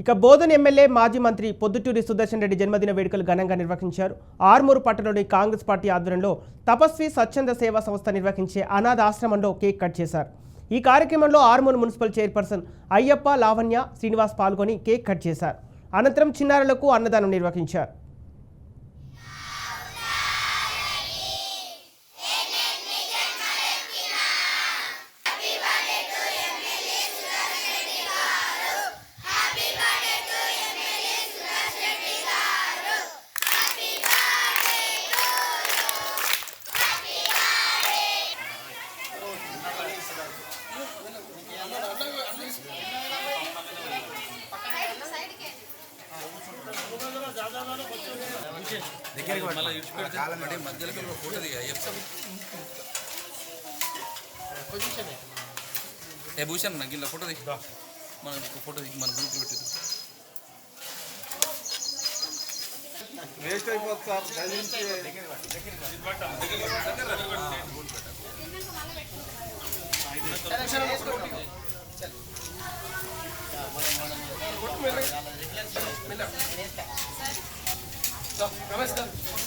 ఇక బోధన్ ఎమ్మెల్యే మాజీ మంత్రి పొద్దుటూరి సుదర్శన్ రెడ్డి జన్మదిన వేడుకలు ఘనంగా నిర్వహించారు. ఆర్మూరు పట్టణంలోని కాంగ్రెస్ పార్టీ ఆధ్వర్యంలో తపస్వి స్వచ్ఛంద సేవా సంస్థ నిర్వహించే అనాథ ఆశ్రమంలో కేక్ కట్ చేశారు. ఈ కార్యక్రమంలో ఆర్మూరు మున్సిపల్ చైర్పర్సన్ అయ్యప్ప లావణ్య శ్రీనివాస్ పాల్గొని కేక్ కట్ చేశారు. అనంతరం చిన్నారులకు అన్నదానం నిర్వహించారు. కాలమంటే మధ్యలోకి ఒక ఫోటో దిగా చెప్తాం ఏ భూషణ్ నాకు ఇలా ఫోటో దిగు మన ఒక ఫోటో దిగి మన గ్రూప్లో పెట్టింది వేస్ట్ అయిపోతుంది సార్ 자, 가만있어.